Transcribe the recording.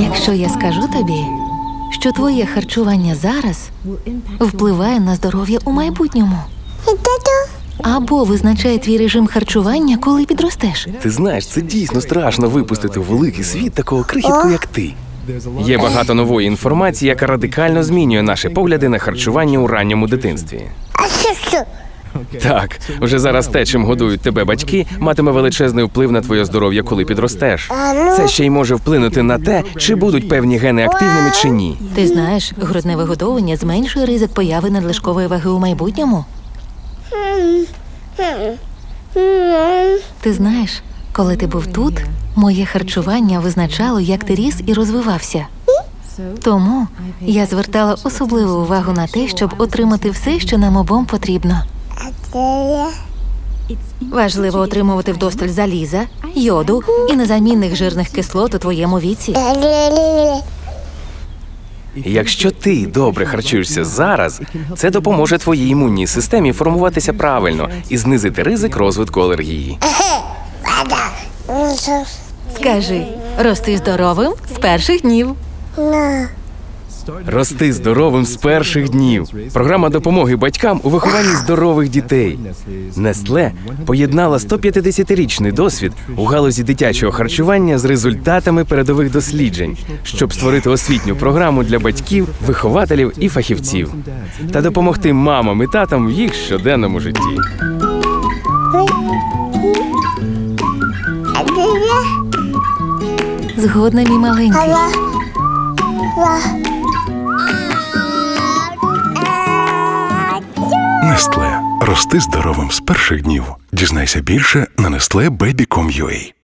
Якщо я скажу тобі, що твоє харчування зараз впливає на здоров'я у майбутньому. Або визначає твій режим харчування, коли підростеш. Ти знаєш, це дійсно страшно випустити у великий світ такого крихітку, як ти. Є багато нової інформації, яка радикально змінює наші погляди на харчування у ранньому дитинстві. Так, вже зараз те, чим годують тебе батьки, матиме величезний вплив на твоє здоров'я, коли підростеш. Це ще й може вплинути на те, чи будуть певні гени активними чи ні. Ти знаєш, грудне вигодовування зменшує ризик появи надлишкової ваги у майбутньому. Ти знаєш, коли ти був тут, моє харчування визначало, як ти ріс і розвивався. Тому я звертала особливу увагу на те, щоб отримати все, що нам обом потрібно. Важливо отримувати вдосталь заліза, йоду і незамінних жирних кислот у твоєму віці. Якщо ти добре харчуєшся зараз, це допоможе твоїй імунній системі формуватися правильно і знизити ризик розвитку алергії. Скажи, рости здоровим з перших днів. Рости здоровим з перших днів. Програма допомоги батькам у вихованні здорових дітей. Нестле поєднала 150-річний досвід у галузі дитячого харчування з результатами передових досліджень, щоб створити освітню програму для батьків, вихователів і фахівців та допомогти мамам і татам в їх щоденному житті. Згодна, мій маленький. Нестле. Рости здоровим з перших днів. Дізнайся більше на nestle.baby.com.ua